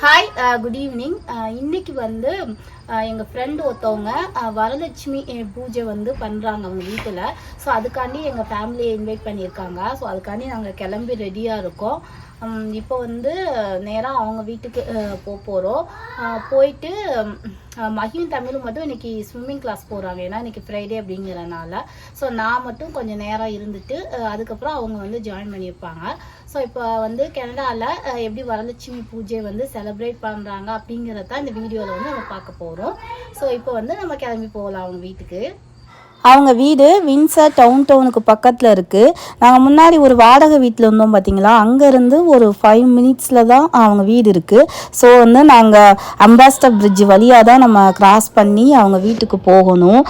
Hi good evening இன்னைக்கு வந்து uh, எங்கள் ஃப்ரெண்டு ஒருத்தவங்க அஹ், வரலட்சுமி பூஜை வந்து பண்ணுறாங்க அவங்க வீட்டில். ஸோ அதுக்காண்டி எங்கள் ஃபேமிலியை இன்வைட் பண்ணியிருக்காங்க. ஸோ அதுக்காண்டி நாங்கள் கிளம்பி ரெடியாக இருக்கோம். இப்போ வந்து நேராக அவங்க வீட்டுக்கு போக போகிறோம் போயிட்டு உம், தமிழும் மட்டும் இன்னைக்கு ஸ்விம்மிங் கிளாஸ் போகிறாங்க ஏன்னா இன்னைக்கு ஃப்ரைடே அப்படிங்கிறனால. ஸோ நான் மட்டும் கொஞ்சம் நேரம் இருந்துட்டு அதுக்கப்புறம் அவங்க வந்து ஜாயின் பண்ணியிருப்பாங்க. ஸோ இப்போ வந்து கனடாவில் எப்படி வரலட்சுமி பூஜை வந்து செலிப்ரேட் பண்ணுறாங்க அப்படிங்கிறத தான் இந்த வீடியோவில் வந்து நம்ம பார்க்க போகிறோம் ஸோ இப்போ வந்து நம்ம கிளம்பி போகலாம் அவங்க வீட்டுக்கு. அவங்க வீடு வின்சர் டவுன் டவுனுக்கு பக்கத்தில் இருக்குது நாங்கள் முன்னாடி ஒரு வாடகை வீட்டில் இருந்தோம் பார்த்தீங்களா அங்கேருந்து ஒரு ஃபைவ் மினிட்ஸில் தான் அவங்க வீடு இருக்குது ஸோ வந்து நாங்கள் அம்பாஸ்டர் பிரிட்ஜ் வழியாக தான் நம்ம கிராஸ் பண்ணி அவங்க வீட்டுக்கு போகணும்.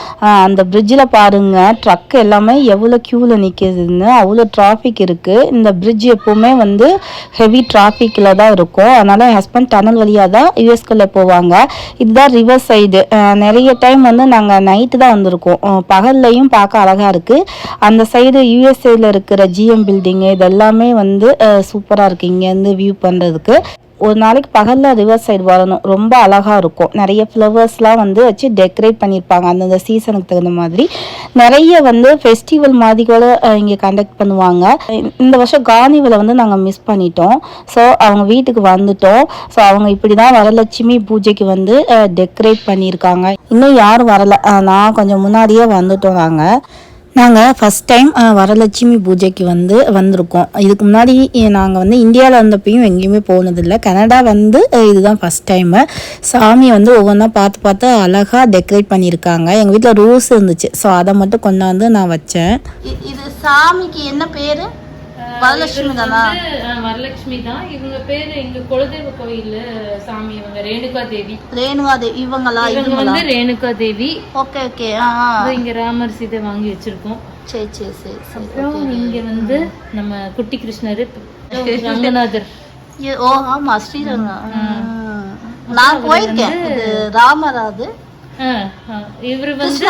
அந்த பிரிட்ஜில் பாருங்கள் ட்ரக் எல்லாமே எவ்வளோ க்யூவில் நிற்கிதுன்னு அவ்வளோ டிராஃபிக் இருக்குது இந்த பிரிட்ஜ் எப்போவுமே வந்து ஹெவி டிராஃபிக்கில் தான் இருக்கும். அதனால் என் ஹஸ்பண்ட் டனல் வழியாக தான் யூஎஸ்குள்ளே போவாங்க. இதுதான் ரிவர் சைடு நிறைய டைம் வந்து நாங்கள் நைட்டு தான் வந்திருக்கோம். பகல்லையும் பார்க்க அழகாக இருக்குது அந்த சைடு யூஎஸ்ஏல இருக்கிற ஜிஎம் பில்டிங்கு இதெல்லாமே வந்து சூப்பராக இருக்குது இங்கேருந்து வியூ பண்ணுறதுக்கு ஒரு நாளைக்கு பகலில் ரிவர் சைடு வரணும். ரொம்ப அழகாக இருக்கும். நிறைய ஃப்ளவர்ஸ்லாம் வந்து வச்சு டெக்கரேட் பண்ணியிருப்பாங்க அந்தந்த சீசனுக்கு தகுந்த மாதிரி. நிறைய வந்து ஃபெஸ்டிவல் மாதிரி கூட இங்கே கண்டக்ட் பண்ணுவாங்க. இந்த வருஷம் கார்னிவலை வந்து நாங்கள் மிஸ் பண்ணிட்டோம். ஸோ அவங்க வீட்டுக்கு வந்துட்டோம். ஸோ அவங்க இப்படி தான் வரலட்சுமி பூஜைக்கு வந்து டெக்கரேட் பண்ணியிருக்காங்க இன்னும் யாரும் வரல. நான் கொஞ்சம் முன்னாடியே வந்துட்டோம் நாங்கள் நாங்கள் ஃபஸ்ட் டைம் வரலட்சுமி பூஜைக்கு வந்து வந்திருக்கோம். இதுக்கு முன்னாடி நாங்கள் வந்து இந்தியாவில் வந்தப்பையும் எங்கேயுமே போனதில்லை. கனடா வந்து இதுதான் ஃபஸ்ட் டைமு சாமியை வந்து ஒவ்வொன்றா பார்த்து பார்த்து அழகாக டெக்கரேட் பண்ணியிருக்காங்க. எங்கள் வீட்டில் ரோஸ் இருந்துச்சு. ஸோ அதை மட்டும் கொண்டாந்து நான் வச்சேன். இது சாமிக்கு என்ன பேர்? வரலட்சுமி தானா? வரலட்சுமி தான். இவங்க பேரு எங்க குலதெய்வ கோயில் சாமி இவங்க ரேணுகா தேவி. ரேணுகா தேவி இவங்களா இவங்க வந்து ரேணுகா தேவி. ஓகே ஓகே இங்க ராமர் சீதை வாங்கி வச்சிருக்கோம். சரி சரி சரி அப்புறம் இங்க வந்து நம்ம குட்டி கிருஷ்ணர் ரங்கநாதர். ஓ ஆமா ஸ்ரீரங்கம். நான் போயிருக்கேன். ராமராது. இவரு வந்து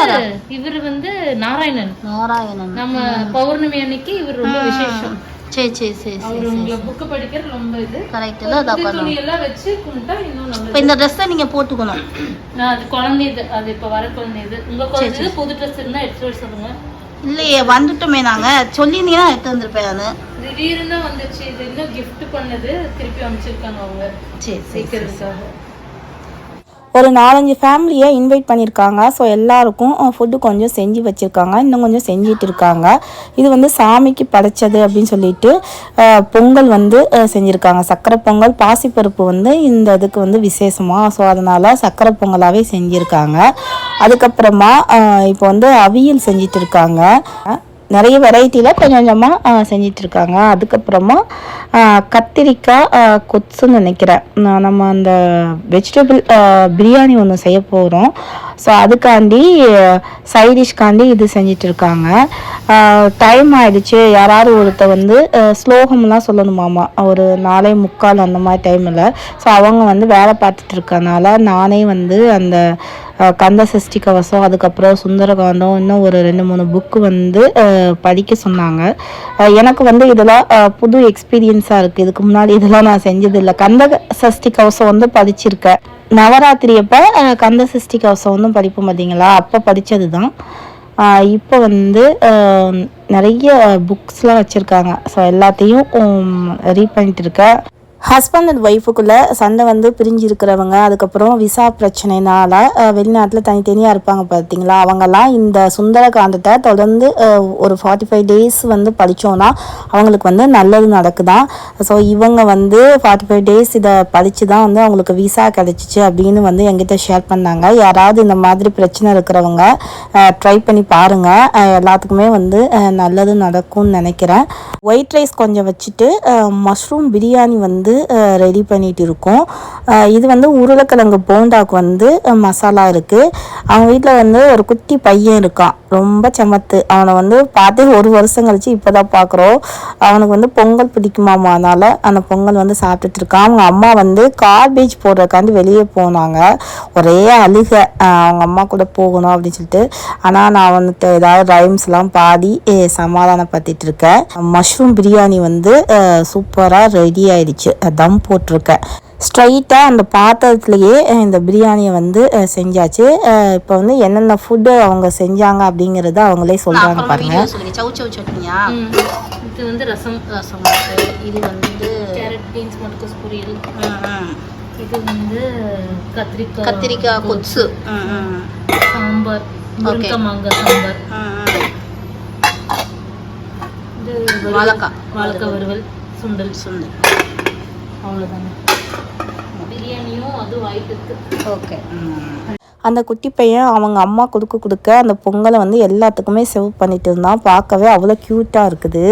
இவரு வந்து நாராயணன். நாராயணன். நம்ம பௌர்ணமி அன்னைக்கு இவர் ரொம்ப விசேஷம். சரி சரி சரி சரி புக்கு படிக்கிறது ரொம்ப இது. கரெக்ட் இல்லை புது துணி எல்லாம் வச்சு கும்பிட்டா இன்னும் நல்லது இப்போ இந்த ட்ரெஸ்ஸை நீங்க போட்டுக்கணும். நான் அது குழந்தை இது அது இப்ப வர குழந்தை இது உங்க குழந்தை புது ட்ரெஸ் இருந்தா எடுத்து வர சொல்லுங்க. இல்லையே வந்துட்டோமே நாங்க. சொல்லியிருந்தீங்கன்னா எடுத்து வந்திருப்பேன் நான். திடீர்னு வந்துச்சு. இது இன்னும் gift பண்ணது. திருப்பி அமைச்சிருக்காங்க அவங்க. சரி சரி. சீக்கிரத்துக்காக. ஒரு நாலஞ்சு ஃபேமிலியை இன்வைட் பண்ணியிருக்காங்க ஸோ எல்லாருக்கும் ஃபுட்டு கொஞ்சம் செஞ்சு வச்சுருக்காங்க. இன்னும் கொஞ்சம் செஞ்சிட்டு இருக்காங்க. இது வந்து சாமிக்கு படைச்சது அப்படின்னு சொல்லிட்டு பொங்கல் வந்து செஞ்சுருக்காங்க. சக்கரை பொங்கல் பாசிப்பருப்பு வந்து இந்த இதுக்கு வந்து விசேஷமாக ஸோ அதனால் சக்கரை பொங்கலாகவே செஞ்சுருக்காங்க. அதுக்கப்புறமா இப்போ வந்து அவியல் செஞ்சிட்டு இருக்காங்க. நிறைய வெரைட்டியில் கொஞ்சம் கொஞ்சமாக செஞ்சிட்ருக்காங்க அதுக்கப்புறமா கத்திரிக்காய் கொத்துன்னு நினைக்கிறேன். நான் நம்ம அந்த வெஜிடபிள் பிரியாணி ஒன்று செய்ய போகிறோம் ஸோ அதுக்காண்டி சைடிஷ்காண்டி இது செஞ்சிட்ருக்காங்க டைம் ஆயிடுச்சு. யாராவது ஒருத்த வந்து ஸ்லோகம்லாம் சொல்லணுமாமா. ஒரு நாளே முக்கால் அந்த மாதிரி டைமில் ஸோ அவங்க வந்து வேலை பார்த்துட்டு இருக்கனால நானே வந்து அந்த கந்த சஷ்டி கவசம் அதுக்கப்புறம் சுந்தரகாண்டம் இன்னும் ஒரு ரெண்டு மூணு புக்கு வந்து படிக்க சொன்னாங்க. எனக்கு வந்து இதெல்லாம் புது எக்ஸ்பீரியன்ஸாக இருக்குது இதுக்கு முன்னாடி இதெல்லாம் நான் செஞ்சதில்லை. கந்த சஷ்டி கவசம் வந்து படிச்சிருக்கேன். நவராத்திரி அப்போ கந்த சஷ்டி கவசம் வந்து படிப்போம் பார்த்தீங்களா அப்போ படித்தது தான் இப்போ வந்து நிறைய புக்ஸ்லாம் வச்சுருக்காங்க. ஸோ எல்லாத்தையும் ரீட் பண்ணிட்டு இருக்கேன். ஹஸ்பண்ட் அண்ட் ஒய்ஃபுக்குள்ளே சண்டை வந்து பிரிஞ்சு இருக்கிறவங்க அதுக்கப்புறம் விசா பிரச்சனைனால வெளிநாட்டில் தனித்தனியாக இருப்பாங்க பார்த்தீங்களா அவங்கெல்லாம் இந்த சுந்தரகாந்தத்தை தொடர்ந்து ஒரு ஃபார்ட்டி ஃபைவ் டேஸ் வந்து படித்தோன்னா அவங்களுக்கு வந்து நல்லது நடக்குதான் ஸோ இவங்க வந்து ஃபார்ட்டி ஃபைவ் டேஸ் இதை படித்து தான் வந்து அவங்களுக்கு விசா கிடச்சிச்சு அப்படின்னு வந்து எங்கிட்ட ஷேர் பண்ணாங்க. யாராவது இந்த மாதிரி பிரச்சனை இருக்கிறவங்க ட்ரை பண்ணி பாருங்கள் எல்லாத்துக்குமே வந்து நல்லது நடக்கும்னு நினைக்கிறேன். ஒயிட் ரைஸ் கொஞ்சம் வச்சுட்டு மஷ்ரூம் பிரியாணி வந்து வந்து ரெடி பண்ணிட்டு இருக்கோம் இது வந்து உருளைக்கிழங்கு போண்டாக்கு வந்து மசாலா இருக்குது அவங்க வீட்டில் வந்து ஒரு குட்டி பையன் இருக்கான். ரொம்ப சமத்து. அவனை வந்து பார்த்து ஒரு வருஷம் கழிச்சு இப்போ தான் பார்க்குறோம். அவனுக்கு வந்து பொங்கல் பிடிக்குமாமா அதனால் அந்த பொங்கல் வந்து சாப்பிட்டுட்டு இருக்கான். அவங்க அம்மா வந்து கார்பேஜ் போடுறதுக்காண்டி வெளியே போனாங்க. ஒரே அழுக. அவங்க அம்மா கூட போகணும் அப்படின்னு சொல்லிட்டு. ஆனால் நான் வந்துட்டு ஏதாவது ரைம்ஸ்லாம் பாடி சமாதானப்படுத்திட்டு இருக்கேன். மஷ்ரூம் பிரியாணி வந்து சூப்பராக ரெடி ஆயிடுச்சு. தம் போட்டிருக்கேன். ஸ்ட்ரைட்டாக அந்த பாத்திரத்துலேயே இந்த பிரியாணியை வந்து செஞ்சாச்சு இப்போ வந்து என்னென்ன ஃபுட்டு அவங்க செஞ்சாங்க அப்படிங்கிறத அவங்களே சொல்கிறாங்க பாருங்க சவு சவு சட்னியா. இது வந்து ரசம் ரசம் இது வந்து கேரட் பீன்ஸ் முட்டைக்கோஸ் பொரியல். இது வந்து கத்திரிக்காய் கத்திரிக்காய் ம். சாம்பார் முருங்கை மாங்காய் சாம்பார். இது. வாழைக்காய். வாழைக்காய் வறுவல் சுண்டல் சுண்டல் அவ்வளோதாங்க பிரியாணியும் அதுவும் ஆயிட்டு இருக்கு ஓகே அந்த குட்டி பையன் அவங்க அம்மா கொடுக்க கொடுக்க அந்த பொங்கலை வந்து எல்லாத்துக்குமே செவ் பண்ணிட்டு இருந்தான். பார்க்கவே அவ்வளோ க்யூட்டாக இருக்குது.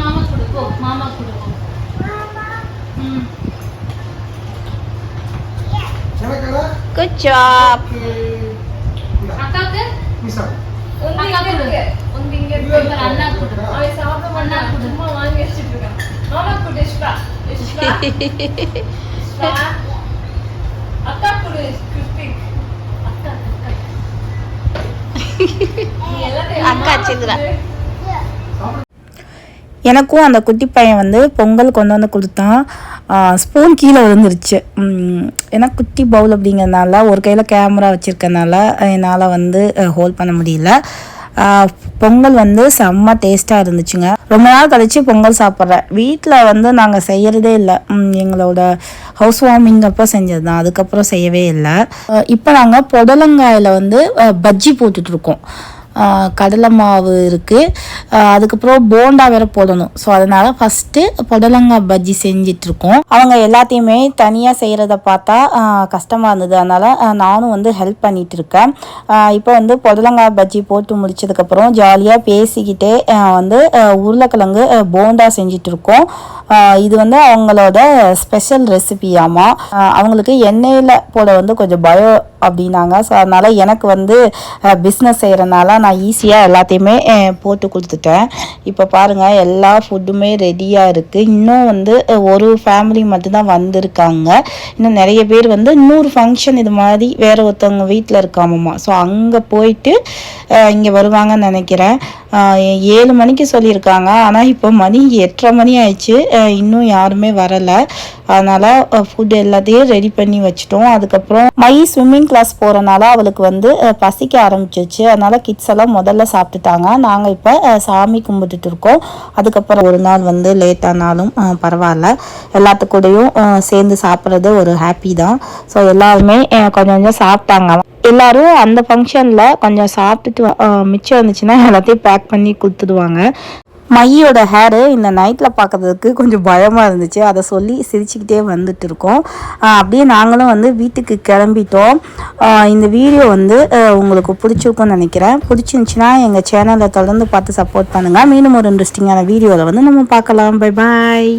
மாமா கொடுப்போ மாமா கொடுப்போம் ம் குட் ஜாப் அக்காவுக்கு அக்கா கொடு உங்க இங்க இருக்கு அண்ணா கொடு அவன் சாப்பிட அண்ணா கொடு சும்மா வாங்கி வச்சிட்டு இருக்கான் மாமா கொடு இஷ்டா இஷ்டா அக்கா கொடு அக்கா எனக்கும் அந்த குட்டி பையன் வந்து பொங்கல் கொண்டு வந்து கொடுத்தான். ஸ்பூன் கீழே விழுந்துருச்சு. ஏன்னா குட்டி பவுல் அப்படிங்கிறதுனால ஒரு கையில் கேமரா வச்சுருக்கனால என்னால் வந்து ஹோல்ட் பண்ண முடியல. பொங்கல் வந்து செம்ம டேஸ்ட்டாக இருந்துச்சுங்க. ரொம்ப நாள் கழித்து பொங்கல் சாப்பிட்றேன். வீட்டில் வந்து நாங்கள் செய்கிறதே இல்லை. எங்களோட ஹவுஸ் வார்மிங் அப்போ செஞ்சது தான் அதுக்கப்புறம் செய்யவே இல்லை. இப்போ நாங்கள் புடலங்காயில் வந்து பஜ்ஜி போட்டுட்ருக்கோம் கடலை மாவு இருக்குது அதுக்கப்புறம் போண்டா வேற போடணும். ஸோ அதனால் ஃபஸ்ட்டு புடலங்காய் பஜ்ஜி செஞ்சிட்ருக்கோம். அவங்க எல்லாத்தையுமே தனியாக செய்கிறத பார்த்தா கஷ்டமாக இருந்தது. அதனால் நானும் வந்து ஹெல்ப் பண்ணிகிட்டு இருக்கேன் இப்போ வந்து புடலங்காய் பஜ்ஜி போட்டு முடிச்சதுக்கப்புறம் ஜாலியாக பேசிக்கிட்டே வந்து உருளைக்கிழங்கு போண்டா செஞ்சிட்ருக்கோம். இது வந்து அவங்களோட ஸ்பெஷல் ரெசிபியாமா அவங்களுக்கு எண்ணெயில் போட வந்து கொஞ்சம் பயம் அப்படின்னாங்க. ஸோ அதனால் எனக்கு வந்து பிஸ்னஸ் செய்கிறனால நான் ஈஸியாக எல்லாத்தையுமே போட்டு கொடுத்துட்டேன். இப்போ பாருங்கள் எல்லா ஃபுட்டுமே ரெடியாக இருக்குது இன்னும் வந்து ஒரு ஃபேமிலி மட்டும்தான் வந்திருக்காங்க. இன்னும் நிறைய பேர் வந்து இன்னொரு ஃபங்க்ஷன் இது மாதிரி வேறு ஒருத்தவங்க வீட்டில் இருக்காமம்மா ஸோ அங்கே போயிட்டு இங்கே வருவாங்கன்னு நினைக்கிறேன். ஏழு மணிக்கு சொல்லியிருக்காங்க. ஆனால் இப்போ மணி எட்டரை மணி ஆயிடுச்சு. இன்னும் யாருமே வரலை. அதனால் ஃபுட் எல்லாத்தையும் ரெடி பண்ணி வச்சிட்டோம். அதுக்கப்புறம் மை ஸ்விம்மிங் கிளாஸ் போகிறனால அவளுக்கு வந்து பசிக்க ஆரம்பிச்சிருச்சு. அதனால் கிட்ஸ் எல்லாம் முதல்ல சாப்பிட்டுட்டாங்க. நாங்கள் இப்போ சாமி கும்பிட்டுட்டு இருக்கோம். அதுக்கப்புறம் ஒரு நாள் வந்து லேட் ஆனாலும் பரவாயில்ல. எல்லாத்துக்கூடையும் சேர்ந்து சாப்பிட்றது ஒரு ஹாப்பி தான். ஸோ எல்லாருமே கொஞ்சம் கொஞ்சம் சாப்பிட்டாங்க. எல்லாரும் அந்த ஃபங்க்ஷனில் கொஞ்சம் சாப்பிட்டுட்டு மிச்சம் இருந்துச்சுன்னா எல்லாத்தையும் பேக் பண்ணி கொடுத்துடுவாங்க. மையோட ஹேரு இந்த நைட்டில் பார்க்கறதுக்கு கொஞ்சம் பயமாக இருந்துச்சு. அதை சொல்லி சிரிச்சுக்கிட்டே வந்துட்டு இருக்கோம். அப்படியே நாங்களும் வந்து வீட்டுக்கு கிளம்பிட்டோம். இந்த வீடியோ வந்து உங்களுக்கு பிடிச்சிருக்கும்னு நினைக்கிறேன். பிடிச்சிருந்துச்சின்னா எங்கள் சேனலை தொடர்ந்து பார்த்து சப்போர்ட் பண்ணுங்கள் மீண்டும் ஒரு இன்ட்ரெஸ்டிங்கான வீடியோவில் வந்து நம்ம பார்க்கலாம். Bye bye